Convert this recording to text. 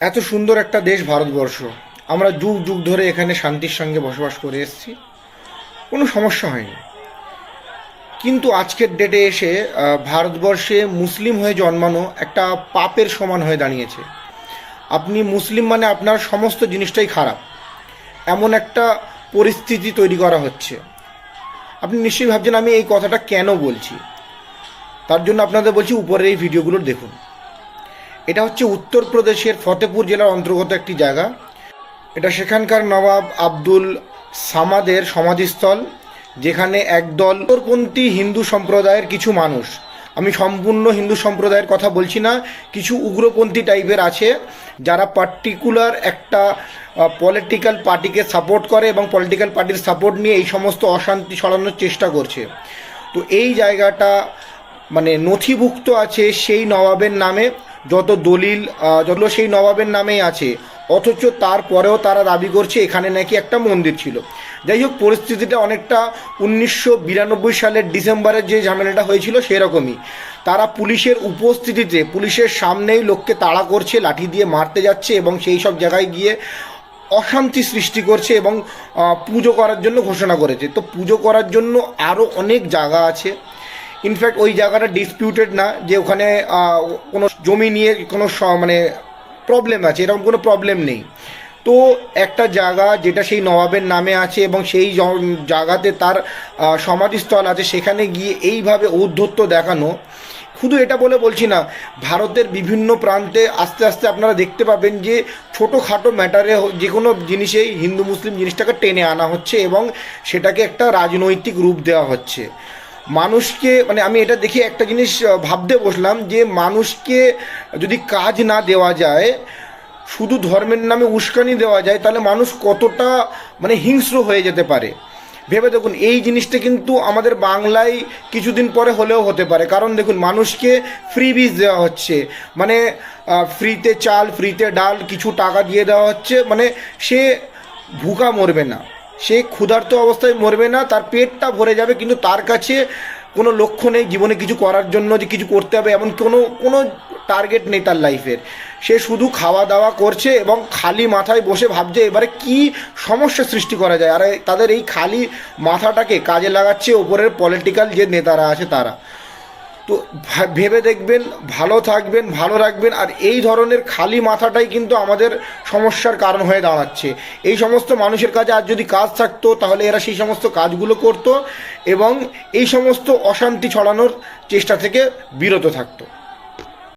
এত সুন্দর একটা দেশ ভারতবর্ষ। আমরা যুগ যুগ ধরে এখানে শান্তির সঙ্গে বসবাস করে এসেছি। কোনো সমস্যা হয়নি। কিন্তু আজকের ডেটে এসে ভারতবর্ষে মুসলিম হয়ে জন্মানো একটা পাপের সমান হয়ে দাঁড়িয়েছে। আপনি মুসলিম মানে আপনার সমস্ত জিনিসটাই খারাপ। এমন একটা পরিস্থিতি তৈরি করা হচ্ছে। আপনি নিশ্চয়ই ভাবছেন, আমি এই কথাটা কেন বলছি? তার জন্য আপনাদের বলছি, উপরের এই ভিডিওগুলো দেখুন। এটা হচ্ছে উত্তরপ্রদেশের ফতেপুর জেলার অন্তর্গত একটি জায়গা। এটা সেখানকার নবাব আব্দুল সামাদের সমাধিস্থল, যেখানে একদল উত্তরপন্থী হিন্দু সম্প্রদায়ের কিছু মানুষ। আমি সম্পূর্ণ হিন্দু সম্প্রদায়ের কথা বলছি না, কিছু উগ্রপন্থী টাইপের আছে, যারা পার্টিকুলার একটা পলিটিক্যাল পার্টিকে সাপোর্ট করে এবং পলিটিক্যাল পার্টির সাপোর্ট নিয়ে এই সমস্ত অশান্তি ছড়ানোর চেষ্টা করছে। তো এই জায়গাটা মানে নথিভুক্ত আছে সেই নবাবের নামে। যত দলিল যতগুলো সেই নবাবের নামেই আছে, অথচ তারপরেও তারা দাবি করছে এখানে নাকি একটা মন্দির ছিল। যাই হোক, পরিস্থিতিটা অনেকটা উনিশশো বিরানব্বই সালের ডিসেম্বরের যে ঝামেলাটা হয়েছিল সেরকমই। তারা পুলিশের উপস্থিতিতে, পুলিশের সামনেই লোককে তাড়া করছে, লাঠি দিয়ে মারতে যাচ্ছে এবং সেই সব জায়গায় গিয়ে অশান্তি সৃষ্টি করছে এবং পুজো করার জন্য ঘোষণা করেছে। তো পুজো করার জন্য আরও অনেক জায়গা আছে। ইনফ্যাক্ট ওই জায়গাটা ডিসপিউটেড না, যে ওখানে কোনো জমি নিয়ে কোনো মানে প্রবলেম আছে, এরকম কোনো প্রবলেম নেই। তো একটা জায়গা যেটা সেই নবাবের নামে আছে এবং সেই জায়গাতে তার সমাধিস্থল আছে, সেখানে গিয়ে এইভাবে ঔদ্ধত্য দেখানো, শুধু এটা বলে বলছি না, ভারতের বিভিন্ন প্রান্তে আস্তে আস্তে আপনারা দেখতে পাবেন যে ছোটোখাটো ম্যাটারে যে কোনো জিনিসেই হিন্দু মুসলিম জিনিসটাকে টেনে আনা হচ্ছে এবং সেটাকে একটা রাজনৈতিক রূপ দেওয়া হচ্ছে। মানুষকে মানে আমি এটা দেখে একটা জিনিস ভাবতে বসলাম যে মানুষকে যদি কাজ না দেওয়া যায়, শুধু ধর্মের নামে উস্কানি দেওয়া যায়, তাহলে মানুষ কতটা মানে হিংস্র হয়ে যেতে পারে? ভেবে দেখুন, এই জিনিসটা কিন্তু আমাদের বাংলায় কিছুদিন পরে হলেও হতে পারে। কারণ দেখুন, মানুষকে ফ্রি বীজ দেওয়া হচ্ছে। মানে ফ্রিতে চাল ফ্রিতে ডাল, কিছু টাকা দিয়ে দেওয়া হচ্ছে। মানে সে ভুকা মরবে না। সে ক্ষুধার্ত অবস্থায় মরবে না, তার পেটটা ভরে যাবে, কিন্তু তার কাছে কোনো লক্ষ্য নেই জীবনে কিছু করার জন্য যে কিছু করতে হবে, এমন কোনো কোনো টার্গেট নেই তার লাইফের সে শুধু খাওয়া দাওয়া করছে এবং খালি মাথায় বসে ভাবছে এবারে কি সমস্যা সৃষ্টি করা যায়। আর তাদের এই খালি মাথাটাকে কাজে লাগাচ্ছে ওপরের পলিটিক্যাল যে নেতারা আছে তারা। তো ভেবে দেখবেন, ভালো থাকবেন, ভালো রাখবেন, আর এই ধরনের খালি মাথাটাই কিন্তু আমাদের সমস্যার কারণ হয়ে দাঁড়াচ্ছে। এই সমস্ত মানুষের কাছে আর যদি কাজ থাকতো, তাহলে এরা সেই সমস্ত কাজগুলো করতো এবং এই সমস্ত অশান্তি ছড়ানোর চেষ্টা থেকে বিরত থাকতো।